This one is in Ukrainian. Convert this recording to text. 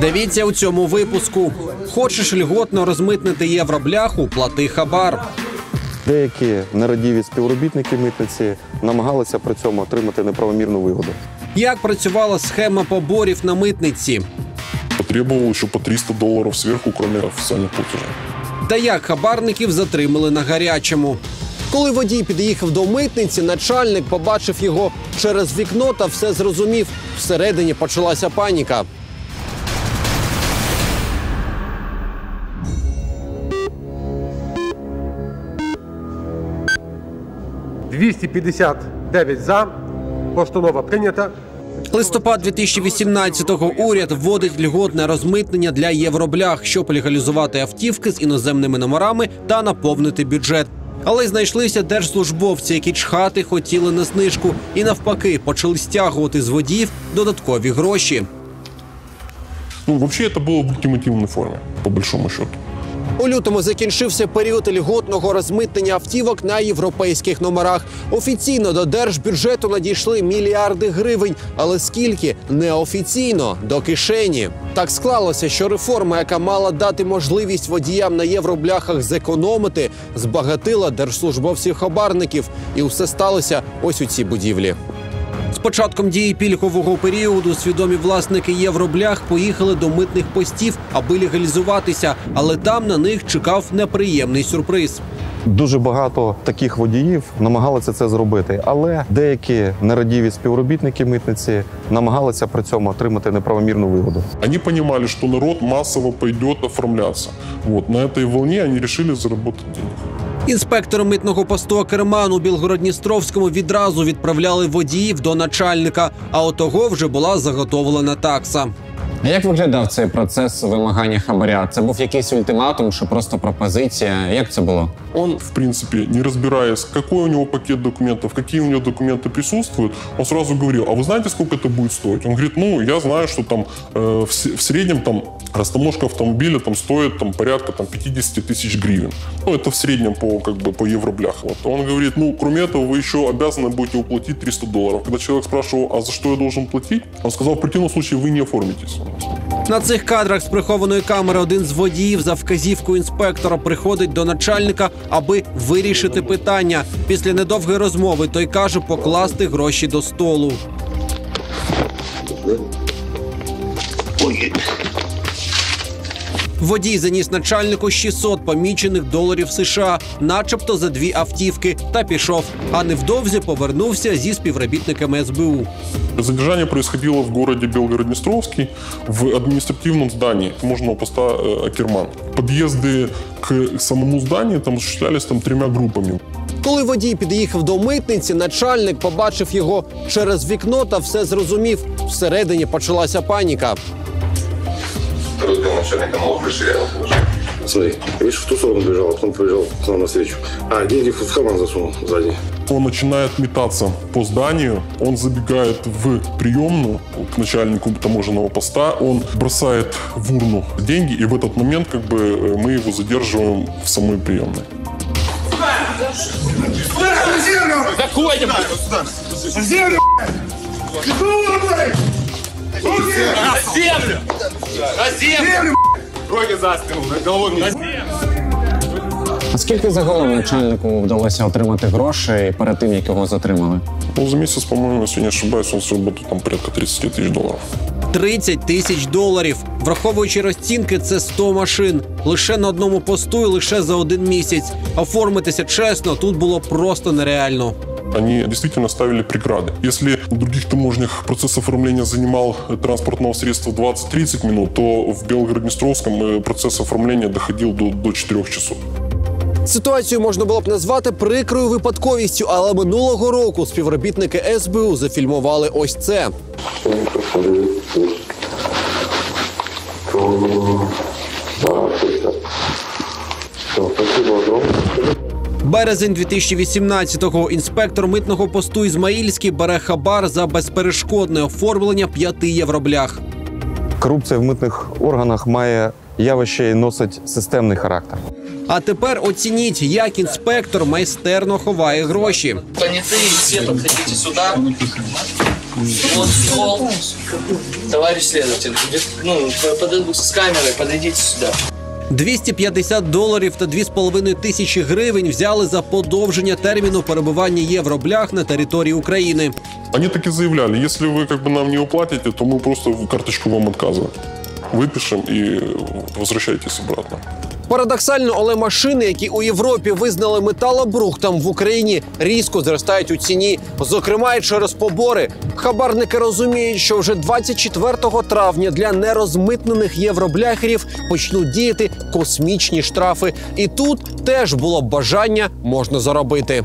Дивіться у цьому випуску. Хочеш льготно розмитнити євробляху, плати хабар. Деякі нерадіві співробітники митниці намагалися при цьому отримати неправомірну вигоду. Як працювала схема поборів на митниці? Потребовал еще по 300 долларов сверху, кроме официальных платежей. Та як хабарників затримали на гарячому. Коли водій під'їхав до митниці, начальник побачив його через вікно та все зрозумів. Всередині почалася паніка. – 259 за. Постанова прийнята. Листопад 2018-го уряд вводить льготне розмитнення для євроблях, щоб легалізувати автівки з іноземними номерами та наповнити бюджет. Але знайшлися держслужбовці, які чхати хотіли на знижку, і навпаки почали стягувати з водіїв додаткові гроші. Ну, вообще это было в ультимативной форме, по большому счету. У лютому закінчився період льготного розмитнення автівок на європейських номерах. Офіційно до держбюджету надійшли мільярди гривень, але скільки неофіційно до кишені. Так склалося, що реформа, яка мала дати можливість водіям на євробляхах зекономити, збагатила держслужбовців хабарників, і все сталося ось у цій будівлі. З початком дії пільгового періоду свідомі власники євроблях поїхали до митних постів, аби легалізуватися, але там на них чекав неприємний сюрприз. Дуже багато таких водіїв намагалися це зробити, але деякі нерадіві співробітники митниці намагалися при цьому отримати неправомірну вигоду. Они понимали, что народ массово пойдет оформляться. Вот, на этой волне они решили заработать денег. Інспектори митного посту Акерман у Білгородністровському відразу відправляли водіїв до начальника. А у того вже була заготовлена такса. А як виглядав цей процес вимагання хабаря? Це був якийсь ультиматум, чи просто пропозиція? Як це було? Он, в принципе, не разбираясь, какой у него пакет документов, какие у него документы присутствуют, он сразу говорил, а вы знаете, сколько это будет стоить? Он говорит, ну, я знаю, что там э, в, с- в среднем там растаможка автомобиля там стоит там порядка там 50 тысяч гривен. Ну, это в среднем по, как бы, по евроблях. Вот. Он говорит, ну, кроме этого, вы еще обязаны будете уплатить 300 долларов. Когда человек спрашивал, а за что я должен платить? Он сказал, в противном случае вы не оформитесь. На цих кадрах з прихованої камери один з водіїв за вказівкою інспектора приходить до начальника, аби вирішити питання. Після недовгої розмови той каже покласти гроші до столу. Водій заніс начальнику 600 помічених доларів США, начебто за дві автівки, та пішов. А невдовзі повернувся зі співробітниками СБУ. Задержание происходило в городе Белгород-Днестровский в административном здании таможенного поста э, Акерман. Подъезды к самому зданию там осуществлялись там тремя группами. Коли водій під'їхав до митниці, начальник побачив його через вікно та все зрозумів. Всередині почалася паніка. Разбил начальника нового пришли. Смотри, видишь, в ту сторону побежал, а потом побежал к нам навстречу. А, деньги в карман засунул сзади. Он начинает метаться по зданию, он забегает в приемную к начальнику таможенного поста, он бросает в урну деньги, и в этот момент как бы э, мы его задерживаем в самой приемной. А скільки загалом начальнику вдалося отримати грошей перед тим, як його затримали? Ну, за месяц, по-моему, если не ошибаюсь, он заработал там порядка 30 тысяч долларов. 30 тисяч доларів. Враховуючи розцінки, це 100 машин. Лише на одному посту і лише за один місяць. Оформитися чесно тут було просто нереально Они действительно ставили преграды. Если в других таможнях процесс оформления занимал э, транспортного средства 20-30 минут, то в Белгород-Днестровском э, процесс оформления доходил до, до 4 часов. Ситуацію можна було б назвати прикрою випадковістю, але минулого року співробітники СБУ зафільмували ось це. Все, спасибо огромное. Березень 2018-го інспектор митного посту Ізмаїльський бере хабар за безперешкодне оформлення п'яти євроблях. Корупція в митних органах має явище і носить системний характер. А тепер оцініть, як інспектор майстерно ховає гроші. Понятые, все подходите сюда. Вот стол. Товарищ следователь, ну, под- с камерой подойдите сюда. 250 доларів та 2,5 тисячі гривень взяли за подовження терміну перебування євроблях на території України. Они так и заявляли, если вы как бы нам не уплатите, то мы просто карточку вам отказываем. Выпишем и возвращайтесь обратно. Парадоксально, але машини, які у Європі визнали металобрухтом в Україні, різко зростають у ціні, зокрема і через побори. Хабарники розуміють, що вже 24 травня для нерозмитнених євробляхерів почнуть діяти космічні штрафи. І тут теж було бажання можна заробити.